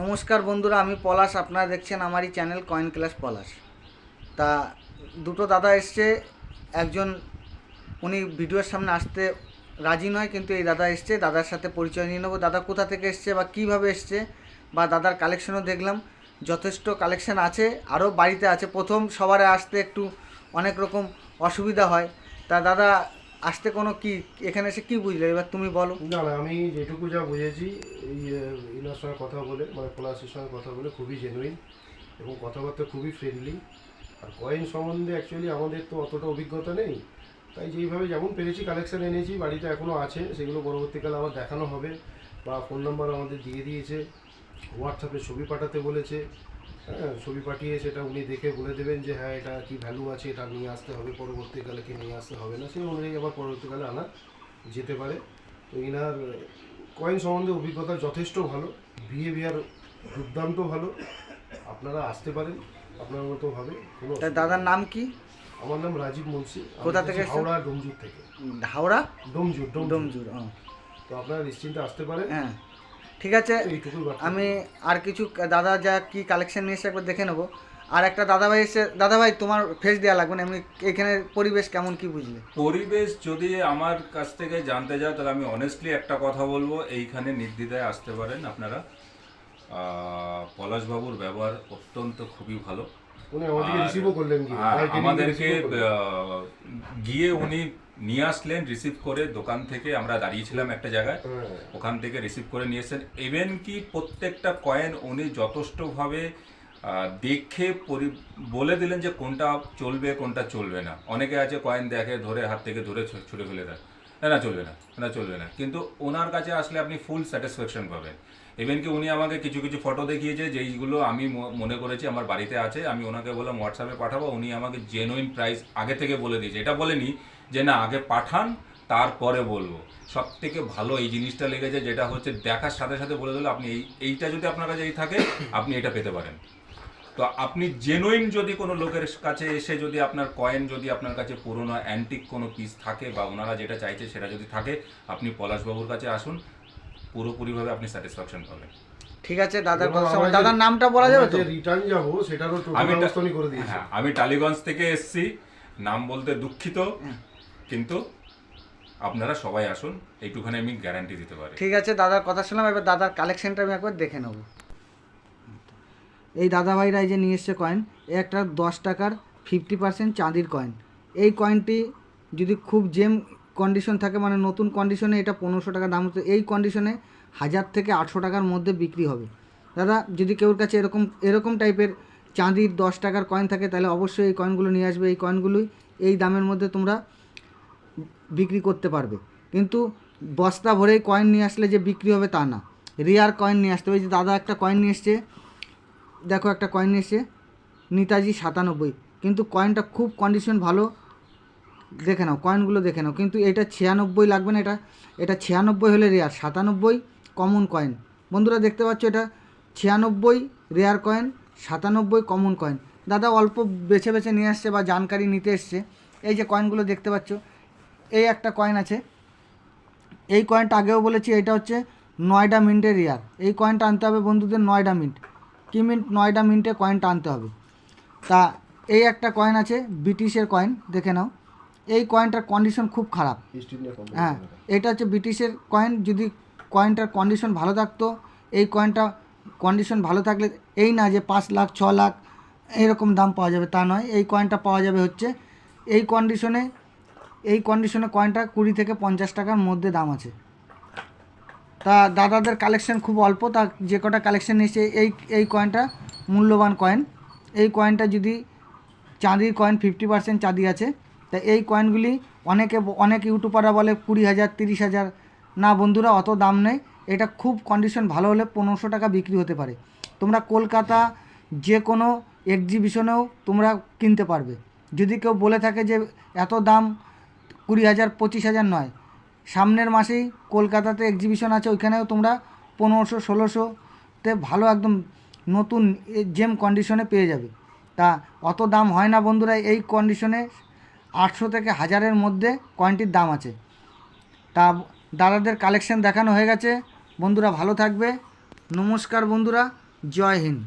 নমস্কার বন্ধুরা, আমি পলাশ। আপনারা দেখছেন আমারই চ্যানেল কয়েন ক্লাস পলাশ। তা দুটো দাদা এসছে, একজন উনি ভিডিওর সামনে আসতে রাজি নয়, কিন্তু এই দাদা এসছে, দাদার সাথে পরিচয় নিয়ে নেব। দাদা কোথা থেকে এসছে বা কীভাবে এসছে বা দাদার কালেকশনও দেখলাম, যথেষ্ট কালেকশন আছে, আরও বাড়িতে আছে। প্রথম সবারে আসতে একটু অনেক রকম অসুবিধা হয়। তা দাদা আসতে কোনো কি, এখানে এসে কি বুঝলে? এবার তুমি বলো। না না, আমি যেটুকু যা বুঝেছি, এই সঙ্গে কথা বলে মানে পলাশের সঙ্গে কথা বলে খুবই জেনুইন এবং কথাবার্তা খুবই ফ্রেন্ডলি আর কয়েন সম্বন্ধে অ্যাকচুয়ালি আমাদের তো অতটা অভিজ্ঞতা নেই। তাই যেইভাবে যেমন পেরেছি কালেকশন এনেছি, বাড়িতে এখনও আছে, সেগুলো পরবর্তীকালে আবার দেখানো হবে। বা ফোন নাম্বার আমাদের দিয়ে দিয়েছে হোয়াটসঅ্যাপে ছবি পাঠাতে বলেছে। ছবি পাঠিয়ে সেটা উনি দেখে বলে দেবেন যে হ্যাঁ এটা কি ভ্যালু আছে এটা নিয়ে আসতে হবে পরবর্তীকালে কি নিয়ে আসতে হবে না সেই অনুযায়ী আবার পরবর্তীকালে আনা যেতে পারে। তো ইনার কয়েন সম্বন্ধে অভিজ্ঞতা যথেষ্ট ভালো বিহেভিয়ার দুর্দান্ত ভালো আপনারা আসতে পারেন আপনার মতো ভাবে দাদার নাম কি? আমার নাম রাজীব মুন্সি কোথা থেকে হাওড়া ডোমজুর থেকে। হাওড়া? ডোমজুর ডোমজুর। তো আপনারা নিশ্চিন্তে আসতে পারেন। হ্যাঁ। ঠিক আছে, আমি আর কিছু দাদা যা কি কালেকশন নিয়ে এসে একবার দেখে নেব। আর একটা দাদা ভাই এসে দাদা ভাই তোমার ফেস দেওয়া লাগবে না, এমনি এখানে পরিবেশ কেমন কি বুঝলে? পরিবেশ যদি আমার কাছ থেকে জানতে যাও তাহলে আমি অনেস্টলি একটা কথা বলব, এইখানে নির্দ্বিধায় আসতে পারেন আপনারা। পলাশবাবুর ব্যবহার অত্যন্ত খুবই ভালো। উনি আমাদেরকে রিসিভও করলেন কি আমাদেরকে গিয়ে উনি নিয়ে আসলেন রিসিভ করে দোকান থেকে আমরা দাঁড়িয়েছিলাম একটা জায়গায়। হ্যাঁ। ওখান থেকে রিসিভ করে নিয়ে এসেছেন। ইভেন কি প্রত্যেকটা কয়েন উনি যথেষ্টভাবে দেখে বলে দিলেন যে কোনটা চলবে কোনটা চলবে না। অনেকে আছে কয়েন দেখে ধরে হাত থেকে ধরে ছুঁড়ে ফেলে দেয়। না না, চলবে না না, চলবে না। কিন্তু ওনার কাছে আসলে আপনি ফুল স্যাটিসফ্যাকশন পাবেন। ইভেন কি উনি আমাকে কিছু কিছু ফটো দেখিয়েছে, যেইগুলো আমি মনে করেছি আমার বাড়িতে আছে, আমি ওনাকে বললাম হোয়াটসঅ্যাপে পাঠাবো। উনি আমাকে জেনুইন প্রাইস আগে থেকে বলে দিয়েছে। এটা বলেনি যে, না, আগে পাঠান, তারপরে বলব। সব থেকে ভালো এই জিনিসটা লেগেছে, যেটা হচ্ছে দেখার সাথে সাথে বলে দিল, আপনি এই, এইটা যদি আপনার কাছে এই থাকে, আপনি এটা পেতে পারেন। তো আপনি জেনুইন যদি কোনো লোকের কাছে এসে যদি আপনার কয়েন যদি আপনার কাছে পুরোনো অ্যান্টিক কোনো পিস থাকে বা ওনারা যেটা চাইছে সেটা যদি থাকে আপনি পলাশবাবুর কাছে আসুন পুরোপুরিভাবে আপনি স্যাটিসফ্যাকশন পাবেন। ঠিক আছে দাদার কথা দাদার নামটা বলা যাবে তো? রিটার্ন যাব সেটারও টোটাল আমি করে দিয়েছে। হ্যাঁ আমি টালিগঞ্জ থেকে এসেছি নাম বলতে দুঃখিত কিন্তু আপনারা সবাই আসুন এইটুখানি আমি গ্যারান্টি দিতে পারি। ঠিক আছে দাদার কথা শুনলাম এবার দাদার কালেকশনটা আমি একবার দেখে নেব। এই দাদা ভাইরা এই যে নিয়ে এসছে কয়েন এই একটা দশ টাকার ফিফটি পার্সেন্ট চাঁদির কয়েন এই কয়েনটি যদি খুব জেম কন্ডিশন থাকে মানে নতুন কন্ডিশনে এটা পনেরোশো টাকা দাম হতো এই কন্ডিশনে হাজার থেকে আটশো টাকার মধ্যে বিক্রি হবে। দাদা, যদি কেউর কাছে এরকম এরকম টাইপের চাঁদির দশ টাকার কয়েন থাকে, তাহলে অবশ্যই এই কয়েনগুলো নিয়ে আসবে। এই কয়েনগুলোই এই দামের মধ্যে তোমরা বিক্রি করতে পারবে। কিন্তু বস্তা ভরেই কয়েন নিয়ে আসলে যে বিক্রি হবে তা না। রিয়ার কয়েন নিয়ে আসতে হবে। যে দাদা একটা কয়েন নিয়ে এসছে দেখো একটা কয়েন এসছে নেতাজি সাতানব্বই। কিন্তু কয়েনটা খুব কন্ডিশন ভালো, দেখে নাও কয়েনগুলো দেখে নাও। কিন্তু এটা ছিয়ানব্বই লাগবে না এটা এটা ছিয়ানব্বই হলে রেয়ার সাতানব্বই কমন কয়েন বন্ধুরা দেখতে পাচ্ছ এটা, ছিয়ানব্বই রেয়ার কয়েন সাতানব্বই কমন কয়েন দাদা অল্প বেছে বেছে নিয়ে আসছে বা জানকারি নিতে এসছে। এই যে কয়েনগুলো দেখতে পাচ্ছ, এই একটা কয়েন আছে। এই কয়েনটা আগেও বলেছি, এটা হচ্ছে নয়ডা মিন্টের রেয়ার এই কয়েনটা আনতে হবে বন্ধুদের নয়ডা মিন্ট। কি মিনিট নয়ডা মিন্টে কয়েনটা আনতে হবে। তা এই একটা কয়েন আছে ব্রিটিশের কয়েন দেখে নাও। এই কয়েনটার কন্ডিশন খুব খারাপ। হ্যাঁ এটা হচ্ছে ব্রিটিশের কয়েন যদি কয়েনটার কন্ডিশন ভালো থাকতো এই কয়েনটা কন্ডিশন ভালো থাকলে এই না যে পাঁচ লাখ ছ লাখ এরকম দাম পাওয়া যাবে তা নয়। এই কয়েনটা পাওয়া যাবে হচ্ছে এই কন্ডিশনে এই কন্ডিশনে কয়েনটা কুড়ি থেকে পঞ্চাশ টাকার মধ্যে দাম আছে। তা দাদাদের কালেকশন খুব অল্প, তা যে কটা কালেকশন এসে এই এই কয়েনটা মূল্যবান কয়েন এই কয়েনটা যদি চাঁদির কয়েন ফিফটি পার্সেন্ট চাঁদি আছে, তা এই কয়েনগুলি অনেকে, অনেক ইউটিউবাররা বলে কুড়ি হাজার, তিরিশ হাজার। না বন্ধুরা, অত দাম নেই। এটা খুব কন্ডিশন ভালো হলে পনেরোশো টাকা বিক্রি হতে পারে। তোমরা কলকাতা যে কোনো এক্সিবিশনেও তোমরা কিনতে পারবে। যদি কেউ বলে থাকে যে এত দাম কুড়ি হাজার, পঁচিশ হাজার নয় সামনের মাসেই কলকাতাতে এক্সিবিশন আছে, ওইখানেও তোমরা পনেরোশো, ষোলোশোতে ভালো একদম নতুন জেম কন্ডিশনে পেয়ে যাবে। তা অত দাম হয় না বন্ধুরা, এই কন্ডিশনে আটশো থেকে হাজারের মধ্যে কয়েনটির দাম আছে। তা দাদাদের কালেকশন দেখানো হয়ে গেছে। বন্ধুরা ভালো থাকবে। নমস্কার বন্ধুরা, জয় হিন্দ।